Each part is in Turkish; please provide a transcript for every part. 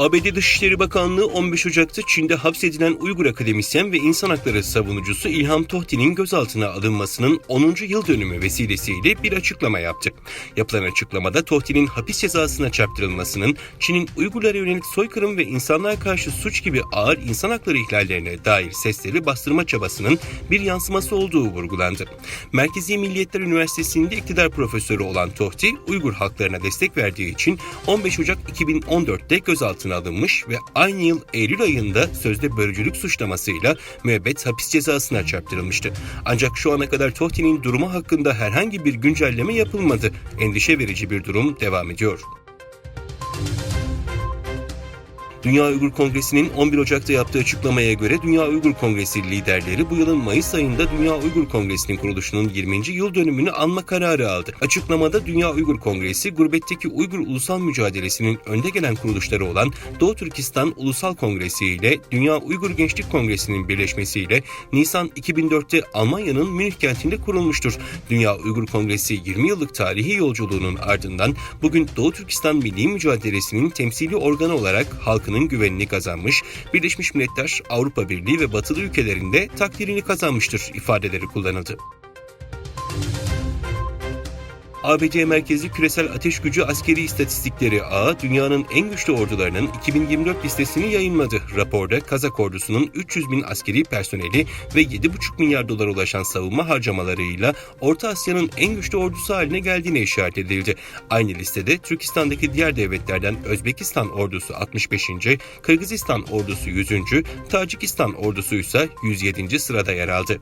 ABD Dışişleri Bakanlığı 15 Ocak'ta Çin'de hapsedilen Uygur akademisyen ve insan hakları savunucusu İlham Tohti'nin gözaltına alınmasının 10. yıl dönümü vesilesiyle bir açıklama yaptı. Yapılan açıklamada Tohti'nin hapis cezasına çarptırılmasının Çin'in Uygurlara yönelik soykırım ve insanlığa karşı suç gibi ağır insan hakları ihlallerine dair sesleri bastırma çabasının bir yansıması olduğu vurgulandı. Merkezi Milliyetler Üniversitesi'nde iktidar profesörü olan Tohti, Uygur halklarına destek verdiği için 15 Ocak 2014'te gözaltına alınmış ve aynı yıl Eylül ayında sözde bölücülük suçlamasıyla müebbet hapis cezasına çarptırılmıştı. Ancak şu ana kadar Tohti'nin durumu hakkında herhangi bir güncelleme yapılmadı. Endişe verici bir durum devam ediyor. Dünya Uygur Kongresi'nin 11 Ocak'ta yaptığı açıklamaya göre Dünya Uygur Kongresi liderleri bu yılın Mayıs ayında Dünya Uygur Kongresi'nin kuruluşunun 20. yıl dönümünü anma kararı aldı. Açıklamada Dünya Uygur Kongresi, gurbetteki Uygur ulusal mücadelesinin önde gelen kuruluşları olan Doğu Türkistan Ulusal Kongresi ile Dünya Uygur Gençlik Kongresi'nin birleşmesiyle Nisan 2004'te Almanya'nın Münih kentinde kurulmuştur. Dünya Uygur Kongresi 20 yıllık tarihi yolculuğunun ardından bugün Doğu Türkistan Milli Mücadelesi'nin temsili organı olarak halkın halkının güvenini kazanmış, Birleşmiş Milletler, Avrupa Birliği ve batılı ülkelerinde takdirini kazanmıştır ifadeleri kullanıldı. ABD merkezi küresel ateş gücü askeri istatistikleri ağı dünyanın en güçlü ordularının 2024 listesini yayınladı. Raporda Kazak ordusunun 300 bin askeri personeli ve 7,5 milyar dolar ulaşan savunma harcamalarıyla Orta Asya'nın en güçlü ordusu haline geldiğine işaret edildi. Aynı listede Türkistan'daki diğer devletlerden Özbekistan ordusu 65. Kırgızistan ordusu 100. Tacikistan ordusu ise 107. sırada yer aldı.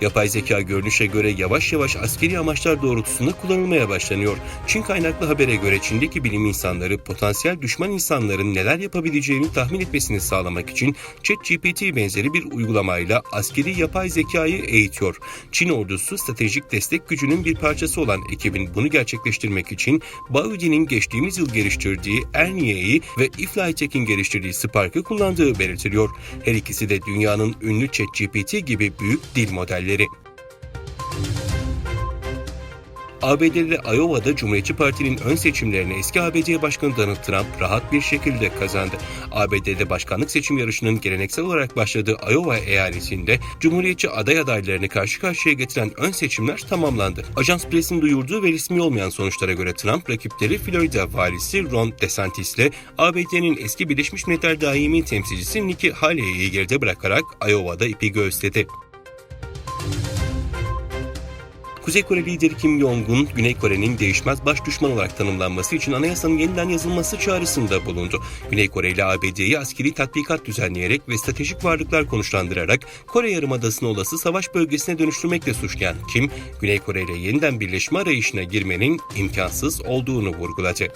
Yapay zeka görünüşe göre yavaş yavaş askeri amaçlar doğrultusunda kullanılmaya başlanıyor. Çin kaynaklı habere göre Çin'deki bilim insanları potansiyel düşman insanların neler yapabileceğini tahmin etmesini sağlamak için ChatGPT benzeri bir uygulamayla askeri yapay zekayı eğitiyor. Çin ordusu stratejik destek gücünün bir parçası olan ekibin bunu gerçekleştirmek için Baoidi'nin geçtiğimiz yıl geliştirdiği Ernie'yi ve Iflytek'in geliştirdiği Spark'ı kullandığı belirtiliyor. Her ikisi de dünyanın ünlü ChatGPT gibi büyük dil modelleri. ABD'de Iowa'da Cumhuriyetçi Parti'nin ön seçimlerini eski ABD Başkanı Donald Trump rahat bir şekilde kazandı. ABD'de başkanlık seçim yarışının geleneksel olarak başladığı Iowa eyaletinde Cumhuriyetçi aday adaylarını karşı karşıya getiren ön seçimler tamamlandı. Ajans Press'in duyurduğu ve resmi olmayan sonuçlara göre Trump rakipleri Florida valisi Ron DeSantis ile ABD'nin eski Birleşmiş Milletler daimi temsilcisi Nikki Haley'i geride bırakarak Iowa'da ipi göğüsledi. Kuzey Kore lideri Kim Jong-un, Güney Kore'nin değişmez baş düşman olarak tanımlanması için anayasanın yeniden yazılması çağrısında bulundu. Güney Kore ile ABD'yi askeri tatbikat düzenleyerek ve stratejik varlıklar konuşlandırarak Kore Yarımadası'nı olası savaş bölgesine dönüştürmekle suçlayan Kim, Güney Kore ile yeniden birleşme arayışına girmenin imkansız olduğunu vurguladı.